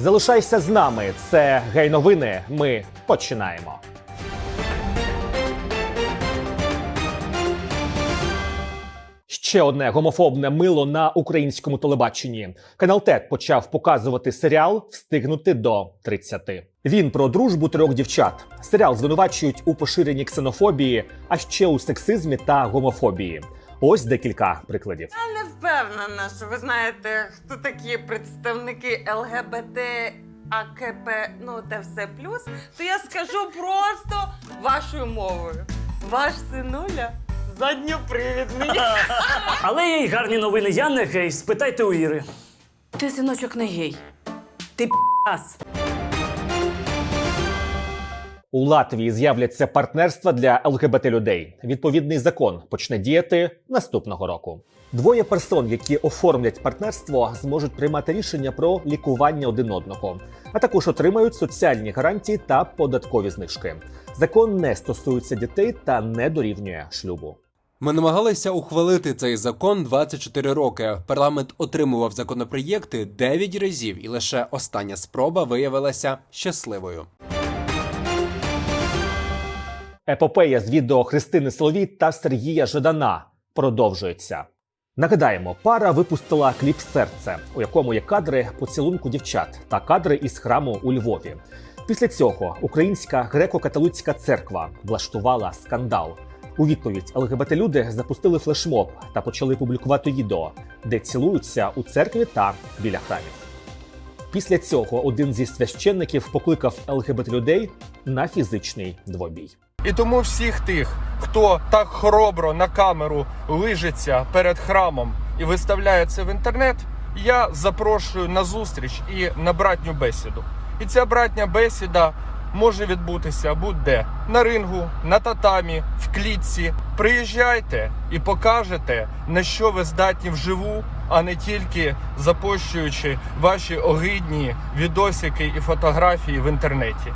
Залишайся з нами. Це гей новини. Ми починаємо. Ще одне гомофобне мило на українському телебаченні. Канал ТЕТ почав показувати серіал Встигнути до 30». Він про дружбу трьох дівчат. Серіал звинувачують у поширенні ксенофобії, а ще у сексизмі та гомофобії. Ось декілька прикладів. Я не впевнена, що ви знаєте, хто такі представники ЛГБТ, АКП, ну те все плюс, то я скажу просто вашою мовою. Ваш синуля задньопривідний. Але є й гарні новини. Я не гей. Спитайте у Іри. Ти синочок не гей. Ти п***ас. У Латвії з'являться партнерства для ЛГБТ людей. Відповідний закон почне діяти наступного року. Двоє персон, які оформлять партнерство, зможуть приймати рішення про лікування один одного, а також отримають соціальні гарантії та податкові знижки. Закон не стосується дітей та не дорівнює шлюбу. Ми намагалися ухвалити цей закон 24 роки. Парламент отримував законопроєкти 9 разів, і лише остання спроба виявилася щасливою. Епопея з відео Христини Соловій та Сергія Жадана продовжується. Нагадаємо, пара випустила кліп серце, у якому є кадри поцілунку дівчат та кадри із храму у Львові. Після цього Українська греко-католицька церква влаштувала скандал. У відповідь ЛГБТ-люди запустили флешмоб та почали публікувати відео, де цілуються у церкві та біля храмів. Після цього один зі священників покликав ЛГБТ людей на фізичний двобій. І тому всіх тих, хто так хоробро на камеру лижеться перед храмом і виставляє це в інтернет, я запрошую на зустріч і на братню бесіду. І ця братня бесіда може відбутися будь-де на рингу, на татамі, в клітці. Приїжджайте і покажете, на що ви здатні вживу, а не тільки запощуючи ваші огидні відосики і фотографії в інтернеті.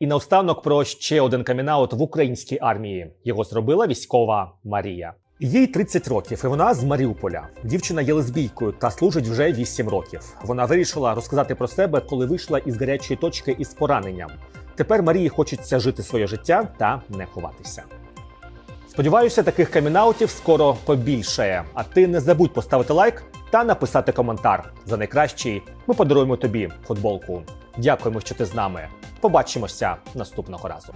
І наостанок про ще один камінаут в українській армії. Його зробила військова Марія. Їй 30 років, і вона з Маріуполя. Дівчина є лесбійкою та служить вже 8 років. Вона вирішила розказати про себе, коли вийшла із гарячої точки із пораненням. Тепер Марії хочеться жити своє життя та не ховатися. Сподіваюся, таких камінаутів скоро побільшає. А ти не забудь поставити лайк та написати коментар. За найкращий ми подаруємо тобі футболку. Дякуємо, що ти з нами. Побачимося наступного разу.